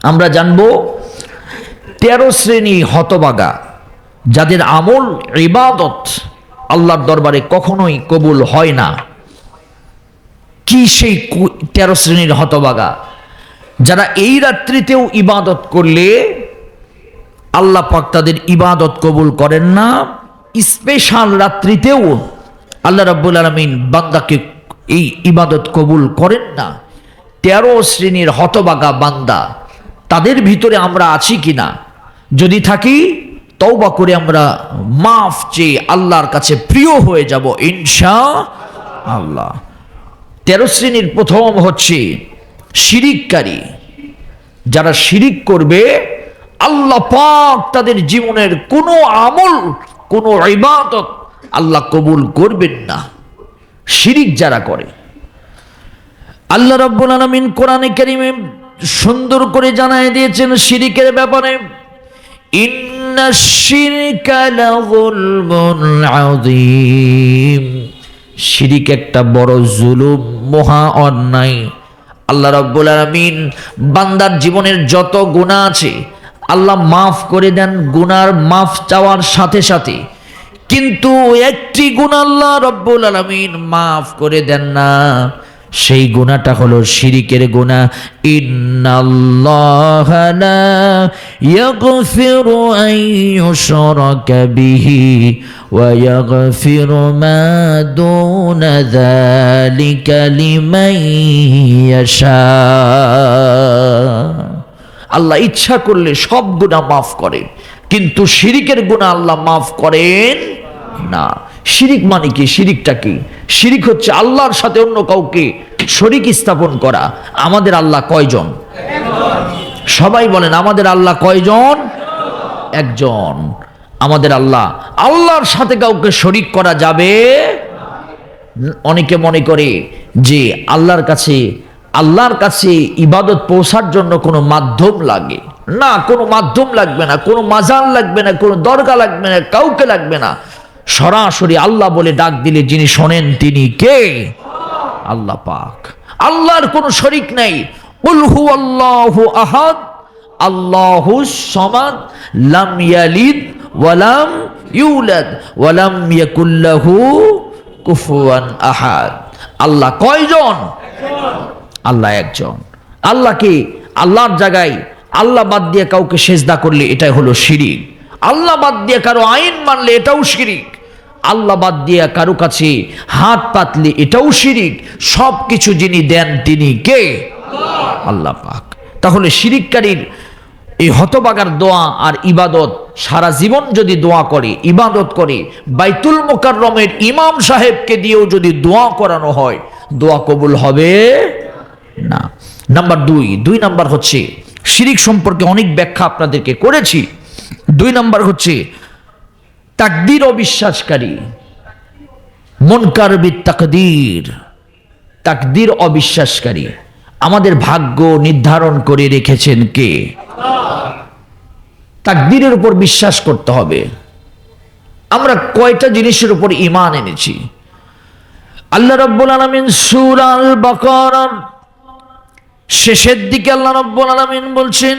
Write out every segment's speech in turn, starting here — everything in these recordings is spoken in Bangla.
আমরা জানব তেরো শ্রেণি হতবাগা যাদের আমল ইবাদত আল্লাহর দরবারে কখনোই কবুল হয় না। কি সেই তেরো শ্রেণির হতবাগা যারা এই রাত্রিতেও ইবাদত করলে আল্লাহ পাক তাদের ইবাদত কবুল করেন না, স্পেশাল রাত্রিতেও আল্লাহ রাব্বুল আলমিন বান্দাকে এই ইবাদত কবুল করেন না। তেরো শ্রেণির হতবাগা বান্দা তাদের ভিতরে আমরা আছি কিনা? যদি থাকি, তওবা করে আমরা মাফ চেয়ে আল্লাহর কাছে প্রিয় হয়ে যাব ইনশা আল্লাহ তেরো শ্রেণির প্রথম হচ্ছে শিরিককারী। যারা শিরিক করবে, আল্লাহ পাক তাদের জীবনের কোনো আমল, কোনো ইবাদত আল্লাহ কবুল করবেন না। শিরিক যারা করে, আল্লাহ রাব্বুল আলামিন কোরআনে কারিমে সুন্দর করে জানায় দিয়েছেন শিরিকের ব্যাপারে। শিরকা একটা বড় জুলুম, মহা অন্যায়। আল্লাহ রাব্বুল আলামিন বান্দার জীবনের যত গুনাহ আছে, আল্লাহ মাফ করে দেন, গুনার মাফ চাওয়ার সাথে সাথে। কিন্তু একটি গুণ আল্লাহ রব্বুল আলমিন মাফ করে দেন না। সেই গুণাটা হলো শিরিকের গুণা। আল্লাহ ইচ্ছা করলে সব গুণা মাফ করেন, কিন্তু শিরিকের গুণা আল্লাহ মাফ করেন না। শিরিক মানে কি? শিরিকটা কি? শিরিক হচ্ছে আল্লাহর সাথে অন্য কাউকে শরিক স্থাপন করা। আমাদের আল্লাহ কয়জন? সবাই বলেন, আমাদের আল্লাহ কয়জন? একজন। আমাদের আল্লাহ, আল্লাহর সাথে কাউকে শরিক করা যাবে? অনেকে মনে করে যে আল্লাহর কাছে আল্লাহর কাছে ইবাদত পৌঁছার জন্য কোনো মাধ্যম লাগে। না, কোনো মাধ্যম লাগবে না, কোনো মাজার লাগবে না, কোনো দরগা লাগবে না, কাউকে লাগবে না। সরাসরি আল্লাহ বলে ডাক দিলে যিনি শোনেন তিনি কে? আল্লাহ পাক। আল্লাহর কোনো শরিক নাই। উলহু আল্লাহু আহাদ, আল্লাহু সমাদ, লাম ইয়ালিদ ওয়ালাম ইউলাদ ওয়ালাম ইয়াকুল্লাহু কুফুয়ান আহাদ। আল্লাহ কয়জন? আল্লাহ একজন। আল্লাহকে আল্লাহর জায়গায় আল্লাহ বাদ দিয়ে কাউকে সেজদা করলে এটাই হলো শিরিক। আল্লাহ বাদ দিয়ে কারও আইন মানলে এটাও শিরিক। আল্লাহ বাদ দিয়ে কারও কাছে হাত পাতলে, এটাও শিরিক সব কিছু যিনি দেন তিনি কে? আল্লাহ পাক। তাহলে শিরিককারীর এই হতবাগার দোয়া আর ইবাদত সারা জীবন যদি দোয়া করে, ইবাদত করে, বাইতুল মোকাররমের ইমাম সাহেবকে দিয়েও যদি দোয়া করানো হয়, দোয়া কবুল হবে না। নাম্বার দুই দুই নাম্বার হচ্ছে, শিরিক সম্পর্কে অনেক ব্যাখ্যা আপনাদেরকে করেছি। দুই নাম্বার হচ্ছে তাকদির অবিশ্বাসকারী। মনকার তাকদির? তাকদির অবিশ্বাসকারী। আমাদের ভাগ্য নির্ধারণ করে রেখেছেন কে? তাকদিরের উপর বিশ্বাস করতে হবে। আমরা কয়টা জিনিসের উপর ইমান এনেছি? আল্লাহ রব্বুল আলমিন সুর আল বাকারার শেষের দিকে আল্লাহ রব্বুল আলমিন বলছেন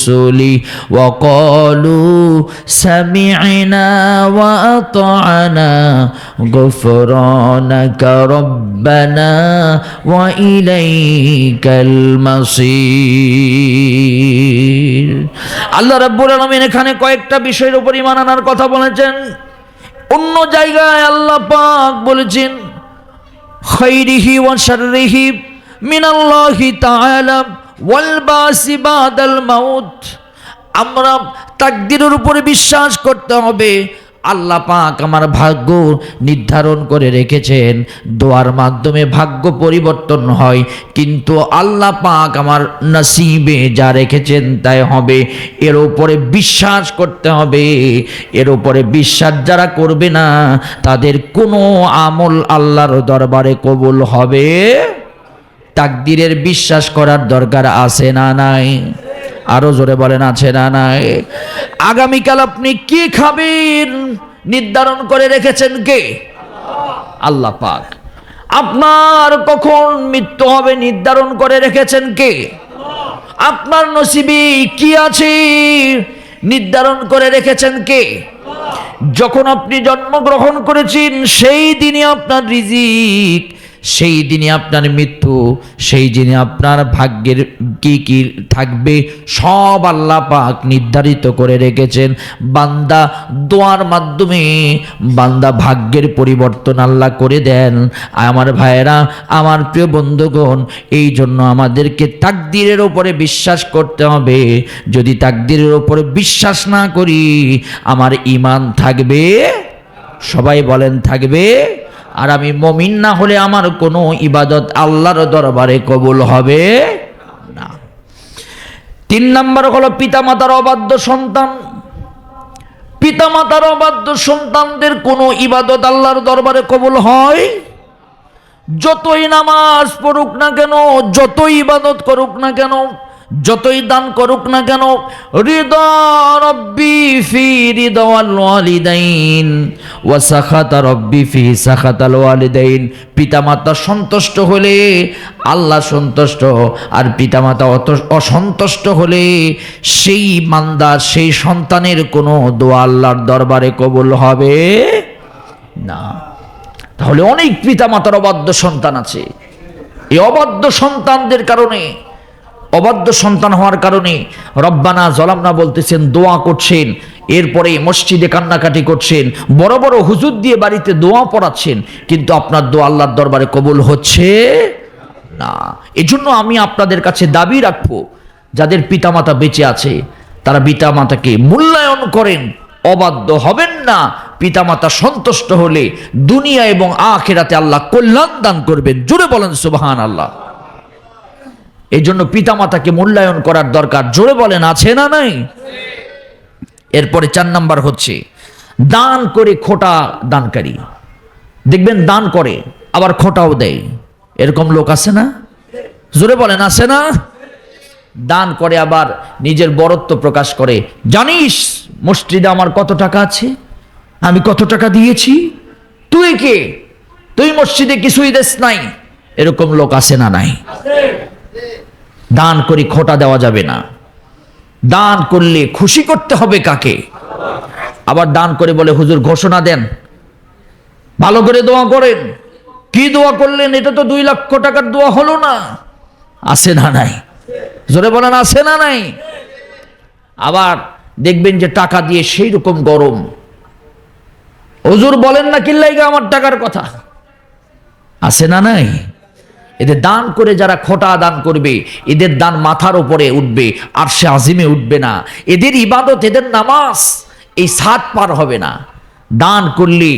সামি'না ওয়া আতা'না গুফরানাকা রব্বানা ওয়া ইলাইকাল মাসির আল্লাহ রাব্বুল আলামিন এখানে কয়েকটা বিষয়ের উপর আনার কথা বলেছেন। অন্য জায়গায় আল্লাহ পাক বলেছেন খৈরিহি ওয়া শাররিহি মিনাল্লাহি তাআলা। আমরা তাকদিরের উপরে বিশ্বাস করতে হবে। আল্লাহ পাক আমার ভাগ্য নির্ধারণ করে রেখেছেন। দোয়ার মাধ্যমে ভাগ্য পরিবর্তন হয়। কিন্তু আল্লাহ পাক আমার নসিবে যা রেখেছেন তাই হবে। এর উপরে বিশ্বাস করতে হবে। এর উপরে বিশ্বাস যারা করবে না, তাদের কোনো আমল আল্লাহর দরবারে কবুল হবে। তাকদিরের বিশ্বাস করার দরকার আছে না নাই? আরও জোরে বলেন, আছে না নাই? আগামীকাল আপনি কি খাবেন? নির্ধারণ করে রেখেছেন কে? আল্লাহ পাক। আপনার কখন মৃত্যু হবে নির্ধারণ করে রেখেছেন কে? আপনার নসিবি কি আছে? নির্ধারণ করে রেখেছেন কে? যখন আপনি জন্মগ্রহণ করেছেন, সেই দিনে আপনার রিজিক সেই দিনে আপনার মৃত্যু, সেই দিনে আপনার ভাগ্যের কি কি থাকবে, সব আল্লাহ পাক নির্ধারিত করে রেখেছেন। বান্দা দোয়ার মাধ্যমে বান্দা ভাগ্যের পরিবর্তন আল্লাহ করে দেন। আমার ভাইয়েরা, আমার প্রিয় বন্ধুগণ, এই জন্য আমাদেরকে তাকদিরের ওপরে বিশ্বাস করতে হবে। যদি তাকদিরের ওপরে বিশ্বাস না করি, আমার ইমান থাকবে? সবাই বলেন, থাকবে? আর আমি মমিন না হলে আমার কোনো ইবাদত আল্লাহর দরবারে কবুল হবে না। তিন নম্বর হলো পিতামাতার অবাধ্য সন্তান। পিতামাতার অবাধ্য সন্তানদের কোনো ইবাদত আল্লাহর দরবারে কবুল হয়? যতই নামাজ পড়ুক না কেন, যতই ইবাদত করুক না কেন যতই দান করুক না কেন রব্বি ফি হৃদয়াল ওয়ালিদাইন। ওয়া সাখাতা রব্বি ফি সাখাতাল ওয়ালিদাইন। পিতামাতা সন্তুষ্ট হলে আল্লাহ সন্তুষ্ট, আর পিতামাতা অত, অসন্তুষ্ট হলে সেই মান্দার সেই সন্তানের কোনো দোয়া আল্লাহর দরবারে কবুল হবে না। তাহলে অনেক পিতামাতার অবাধ্য সন্তান আছে। এই অবাধ্য সন্তানদের কারণে অবাধ্য সন্তান হওয়ার কারণে রব্বানা জলামনা বলতেছেন, দোয়া করছেন, এরপরে মসজিদে কান্নাকাটি করছেন, বড় বড় হুজুর দিয়ে বাড়িতে দোয়া পড়াচ্ছেন, কিন্তু আপনার দোয়া আল্লাহর দরবারে কবুল হচ্ছে না। এজন্য আমি আপনাদের কাছে দাবি রাখব, যাদের পিতামাতা বেঁচে আছে, তারা পিতামাতাকে মূল্যায়ন করেন, অবাধ্য হবেন না, পিতামাতা সন্তুষ্ট হলে দুনিয়া এবং আখেরাতে আল্লাহ কল্যাণ দান করবেন। জুড়ে বলেন সুবাহান আল্লাহ এই জন্য পিতামাতাকে মূল্যায়ন করার দরকার। জোরে বলেন, আছে না নাই? এরপরে চার নাম্বার হচ্ছে, দান করে খোটা দানকারী। দেখবেন দান করে, আবার খোটাও দেয়। এরকম লোক আছে না? জোরে বলেন, আছে না? দান করে আবার নিজের বরত্ব প্রকাশ করে। জানিস, মসজিদে আমার কত টাকা আছে? আমি কত টাকা দিয়েছি? তুই কে? তুই মসজিদে কিছুই দেশ নাই। এরকম লোক আছে না নাই? দান করি, খোটা দেওয়া যাবে না। দান করলে খুশি করতে হবে কাকে? আবার দান করে বলে, হুজুর, ঘোষণা দেন। ভালো করে দোয়া করেন। কি দোয়া করলেন? এটা তো দুই লক্ষ টাকার দোয়া হলো না। আছে না নাই? জোরে বলেন, আছে না নাই? আবার দেখবেন যে টাকা দিয়ে সেই রকম গরম। হুজুর বলেন না, কিল্লাইগা, আমার টাকার কথা। আছে না নাই? এদের দান করে যারা খোটা দান করবে এদের দান মাথার উপরে উঠবে আর সে আজিমে উঠবে না। এদের ইবাদত এদের নামাজ এই সাত পার হবে না। দান করলে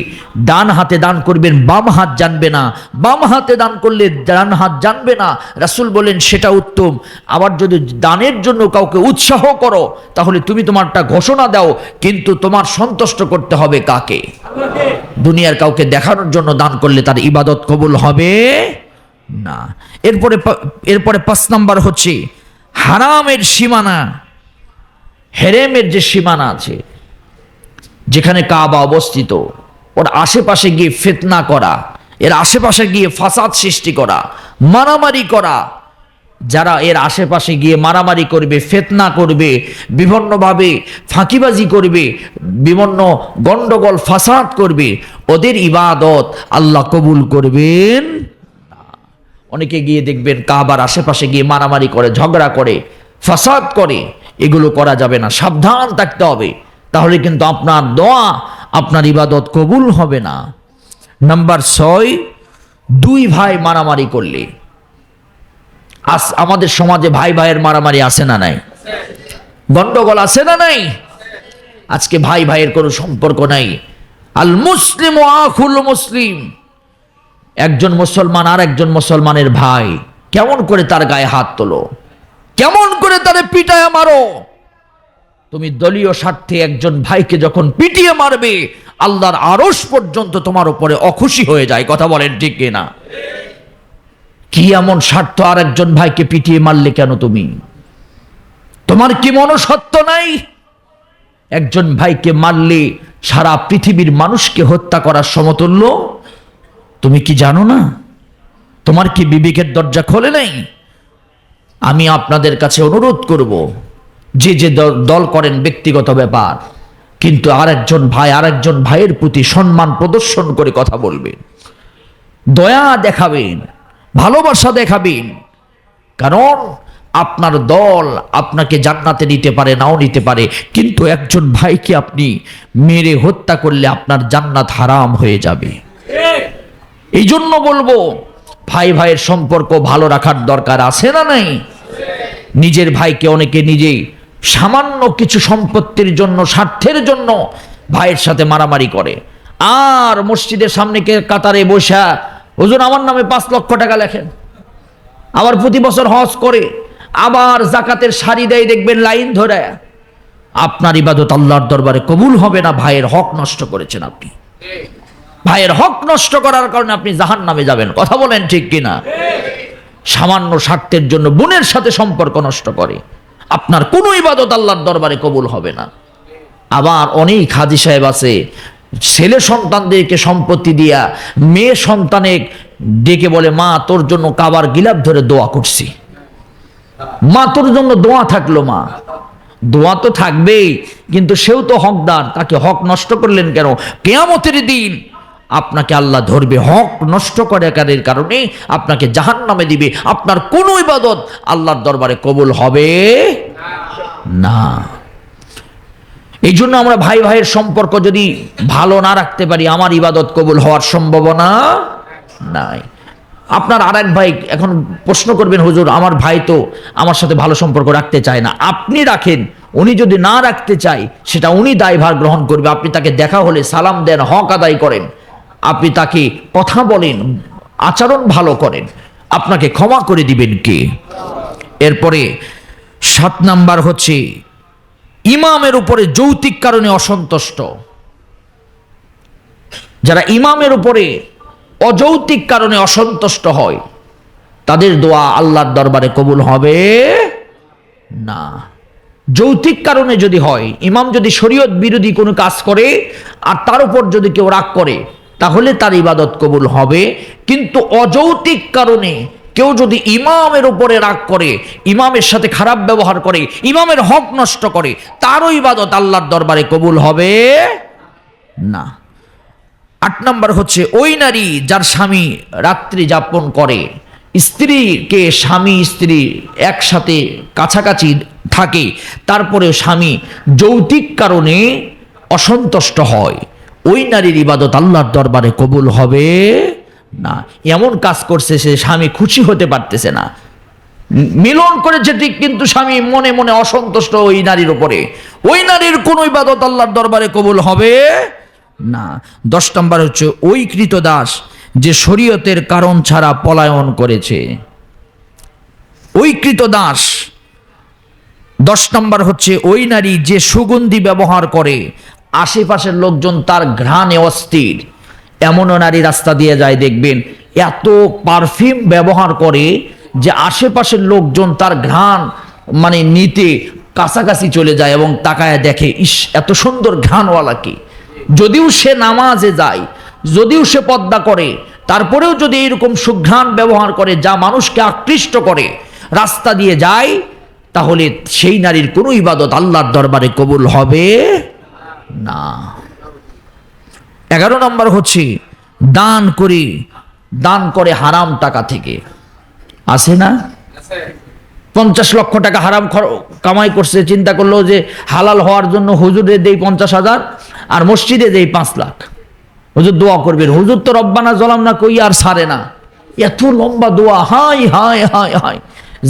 ডান হাতে দান করবেন বাম হাত জানবে না। বাম হাতে দান করলে ডান হাত জানবে না। রাসুল বলেন সেটা উত্তম। আবার যদি দানের জন্য কাউকে উৎসাহ করো তাহলে তুমি তোমারটা ঘোষণা দাও কিন্তু তোমার সন্তুষ্ট করতে হবে কাকে? দুনিয়ার কাউকে দেখানোর জন্য দান করলে তার ইবাদত কবুল হবে? না। এরপরে এরপরে পাঁচ নম্বর হচ্ছে হারামের সীমানা, হেরেমের যে সীমানা আছে, যেখানে কাবা অবস্থিত, ওর আশেপাশে গিয়ে ফেতনা করা, এর আশেপাশে গিয়ে ফাসাদ সৃষ্টি করা, মারামারি করা, যারা এর আশেপাশে গিয়ে মারামারি করবে, ফেতনা করবে, বিভিন্নভাবে ফাঁকিবাজি করবে, বিভিন্ন গন্ডগোল, ফাসাদ করবে, ওদের ইবাদত আল্লাহ কবুল করবেন। অনেকে গিয়ে দেখবেন কাবার আশেপাশে গিয়ে মারামারি করে, ঝগড়া করে, ফাসাদ করে, এগুলো করা যাবে না, সাবধান থাকতে হবে। তাহলে কিন্তু আপনার দোয়া, আপনার ইবাদত কবুল হবে না। নাম্বার ছয়, দুই ভাই মারামারি করলে। আস, আমাদের সমাজে ভাই ভাইয়ের মারামারি আছে না নাই? গন্ডগোল আছে না নাই? আজকে ভাই ভাইয়ের কোনো সম্পর্ক নাই। আল মুসলিম আখুল মুসলিম একজন মুসলমান আর একজন মুসলমানের ভাই। কেমন করে তার গায়ে হাত তোলো? কেমন করে তারে পিটায় মারো? তুমি দলীয় স্বার্থে একজন ভাইকে যখন পিটিয়ে মারবে, আল্লাহর আরস পর্যন্ত তোমার উপরে অখুশি হয়ে যায়। কথা বলেন ঠিক না কি এমন স্বার্থ আর একজন ভাইকে পিটিয়ে মারলে কেন তুমি? তোমার কি মনসত্ব নাই? একজন ভাইকে মারলে সারা পৃথিবীর মানুষকে হত্যা করার সমতুল্য? তুমি কি জানো না? তোমার কি বিবেকের দরজা খোলে নাই? আমি আপনাদের কাছে অনুরোধ করব, যে যে দল- করেন ব্যক্তিগত ব্যাপার, কিন্তু আরেকজন ভাই, আরেকজন ভাইয়ের প্রতি সম্মান প্রদর্শন করে কথা বলবেন। দয়া দেখাবেন, ভালোবাসা দেখাবেন, কারণ আপনার দল আপনাকে জান্নাতে নিতে পারে, নাও নিতে পারে, কিন্তু একজন ভাইকে আপনি মেরে হত্যা করলে আপনার জান্নাত হারাম হয়ে যাবে। এই জন্য বলব, ভাই ভাইয়ের সম্পর্ক ভালো রাখার দরকার আছে না নাই? নিজের ভাইকে অনেকে নিজেই সামান্য কিছু সম্পত্তির জন্য, স্বার্থের জন্য ভাইয়ের সাথে মারামারি করে। আর মসজিদের সামনে কাতারে বসা ওজন আমার নামে পাঁচ লক্ষ টাকা লেখেন। আবার প্রতি বছর হজ করে, আবার জাকাতের শাড়ি দেয়, দেখবেন লাইন ধরে। আপনার ইবাদত আল্লাহর দরবারে কবুল হবে না, ভাইয়ের হক নষ্ট করেছেন আপনি। ভাইয়ের হক নষ্ট করার কারণে আপনি জাহান নামে যাবেন। কথা বলেন ঠিক কিনা? সামান্য স্বার্থের জন্য বোনের সাথে সম্পর্ক নষ্ট করে। আপনার কোনো ইবাদত আল্লাহর দরবারে কবুল হবে না। আবার অনেক হাজি সাহেব আছে, ছেলে সন্তানদেরকে সম্পত্তি দিয়া মেয়ে সন্তানে ডেকে বলে, মা, তোর জন্য কাবার গিলাপ ধরে দোয়া করছি। মা, তোর জন্য দোয়া থাকল, মা। দোয়া তো থাকবেই, কিন্তু সেও তো হকদার। তাকে হক নষ্ট করলেন কেন? কেয়ামতের দিন আপনাকে আল্লাহ ধরবে, হক নষ্ট করে কারের কারণে আপনাকে জাহান নামে দিবে। আপনার কোনো ইবাদত আল্লাহর দরবারে কবুল হবে না। এই জন্য আমরা ভাই ভাইয়ের সম্পর্ক যদি ভালো না রাখতে পারি, আমার ইবাদত কবুল হওয়ার সম্ভাবনা নাই। আপনার আর এক ভাই, এখন প্রশ্ন করবেন, হুজুর, আমার ভাই তো আমার সাথে ভালো সম্পর্ক রাখতে চায় না। আপনি রাখেন, উনি যদি না রাখতে চায়, সেটা উনি দায়ভার গ্রহণ করবে। আপনি তাকে দেখা হলে সালাম দেন, হক আদায় করেন। আপনি তাকে কথা বলেন, আচরণ ভালো করেন। আপনাকে ক্ষমা করে দিবেন কে? এরপরে সাত নাম্বার হচ্ছে, ইমামের উপরে যৌতিক কারণে অসন্তুষ্ট। যারা ইমামের উপরে অযৌতিক কারণে অসন্তুষ্ট হয়, তাদের দোয়া আল্লাহর দরবারে কবুল হবে? না। যৌতিক কারণে যদি হয়, ইমাম যদি শরীয়ত বিরোধী কোনো কাজ করে, আর তার উপর যদি কেউ রাগ করে তাহলে তার ইবাদত কবুল হবে। কিন্তু অযৌতিক কারণে কেউ যদি ইমামের উপরে রাগ করে, ইমামের সাথে খারাপ ব্যবহার করে, ইমামের হক নষ্ট করে, তারও ইবাদত আল্লাহর দরবারে কবুল হবে? না। আট নম্বর হচ্ছে, ওই নারী যার স্বামী রাত্রি যাপন করে, স্ত্রীকে স্বামী, স্ত্রী একসাথে কাছাকাছি থাকে তারপরে স্বামী যৌতিক কারণে অসন্তুষ্ট হয়। ওই নারীর ইবাদত আল্লাহর দরবারে কবুল হবে না। এমন কাজ করছে সে স্বামী খুশি হতে পারতেছে না। মিলন করেছে ঠিক, কিন্তু স্বামী মনে মনে অসন্তুষ্ট ওই নারীর উপরে। ওই নারীর কোন ইবাদত আল্লাহর দরবারে কবুল হবে না। দশ নম্বর হচ্ছে, ওই কৃত দাস যে শরীয়তের কারণ ছাড়া পলায়ন করেছে। ওই কৃত দাস, দশ নম্বর হচ্ছে, ওই নারী যে সুগন্ধি ব্যবহার করে আশেপাশের লোকজন তার ঘ্রাণে অস্থির। এমনও নারী রাস্তা দিয়ে যায়, দেখবেন এত পারফিউম ব্যবহার করে যে আশেপাশের লোকজন তার ঘ্রাণ মানে নিতে কাছাকাছি চলে যায় এবং তাকায় দেখে, ইস, এত সুন্দর ঘ্রাণওয়ালা কি। যদিও সে নামাজে যায়, যদিও সে পদ্মা করে, তারপরেও যদি এরকম সুঘ্রাণ ব্যবহার করে যা মানুষকে আকৃষ্ট করে, রাস্তা দিয়ে যায়, তাহলে সেই নারীর কোনো ইবাদত আল্লাহর দরবারে কবুল হবে? না। এগারো নম্বর হচ্ছে, দান করি, দান করে হারাম টাকা থেকে। আছে না? পঞ্চাশ লক্ষ টাকা হারাম কামাই করছে, চিন্তা করল যে হালাল হওয়ার জন্য হুজুরে দেই পঞ্চাশ হাজার, আর মসজিদে দেই পাঁচ লাখ। হুজুর দোয়া করবেন, হুজুর তো রব্বানা জলাম না কই আর সারে না। এত লম্বা দোয়া হাই হাই হাই হাই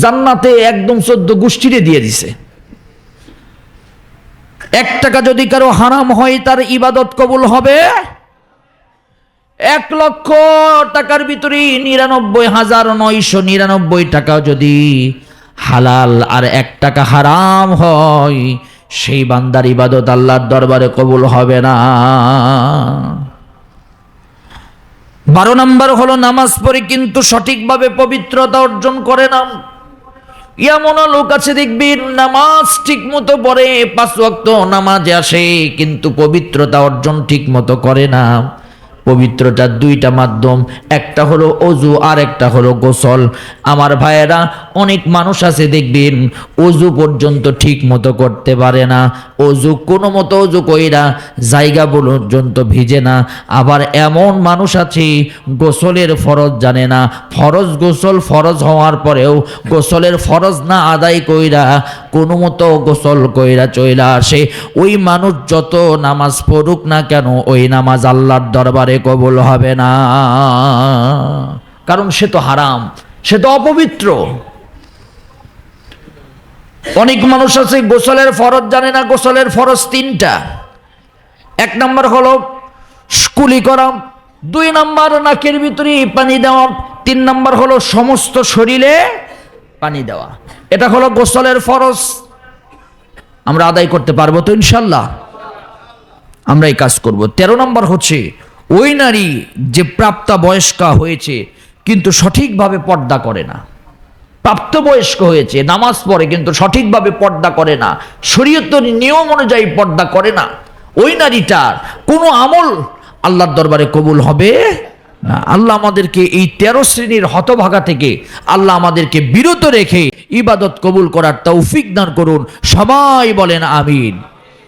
জান্নাতে একদম চোদ্দ গোষ্ঠীরে দিয়ে দিছে। এক টাকা যদি কারও হারাম হয়, তার ইবাদত কবুল হবে? এক লক্ষ টাকার ভিতরে নিরানব্বই হাজার নয়শো নিরানব্বই টাকা যদি হালাল আর এক টাকা হারাম হয়, সেই বান্দার ইবাদত আল্লাহর দরবারে কবুল হবে না। বারো নম্বর হলো, নামাজ পড়ে কিন্তু সঠিকভাবে পবিত্রতা অর্জন করে না এমন লোক আছে দেখবি, নামাজ ঠিক মতো পড়ে, পাঁচ ওয়াক্ত নামাজে আসে, কিন্তু পবিত্রতা অর্জন ঠিক মতো করে না। পবিত্রতার দুইটা মাধ্যম, একটা হলো অজু আর একটা হলো গোসল। আমার ভাইয়েরা, অনেক মানুষ আছে দেখবেন, অজু পর্যন্ত ঠিক মতো করতে পারে না। অজু, কোনো মতো অজু কইরা জায়গা পর্যন্ত ভিজে না। আবার এমন মানুষ আছে, গোসলের ফরজ জানে না। ফরজ গোসল ফরজ হওয়ার পরেও গোসলের ফরজ না আদায় কইরা কোনো মতো গোসল কইরা চইলা আসে। ওই মানুষ যত নামাজ পড়ুক না কেন, ওই নামাজ আল্লাহর দরবারে কবুল হবে না। কারণ সে তো হারাম, সে তো অপবিত্র। অনেক মানুষ আছে, গোসলের ফরজ জানে না, গোসলের ফরজ তিনটা। এক নম্বর হলো স্কুলি করা, দুই নম্বর নাকের ভিতরে পানি দেওয়া, তিন নম্বর হলো সমস্ত শরীরে পানি দেওয়া। এটা হলো গোসলের ফরজ। আমরা আদায় করতে পারব তো ইনশাল্লাহ। আমরা এই কাজ করব। তেরো নম্বর হচ্ছে ওই নারী যে প্রাপ্তা বয়স্কা হয়েছে, কিন্তু সঠিকভাবে পর্দা করে না। প্রাপ্তবয়স্ক হয়েছে, নামাজ পড়ে, কিন্তু সঠিকভাবে পর্দা করে না। শরীয়তের নিয়ম অনুযায়ী পর্দা করে না। ওই নারীটার কোনো আমল আল্লাহর দরবারে কবুল হবে না। আল্লাহ আমাদেরকে এই তেরো শ্রেণির হতভাগা থেকে আল্লাহ আমাদেরকে বিরত রেখে ইবাদত কবুল করার তৌফিক দান করুন। সবাই বলেন আমিন।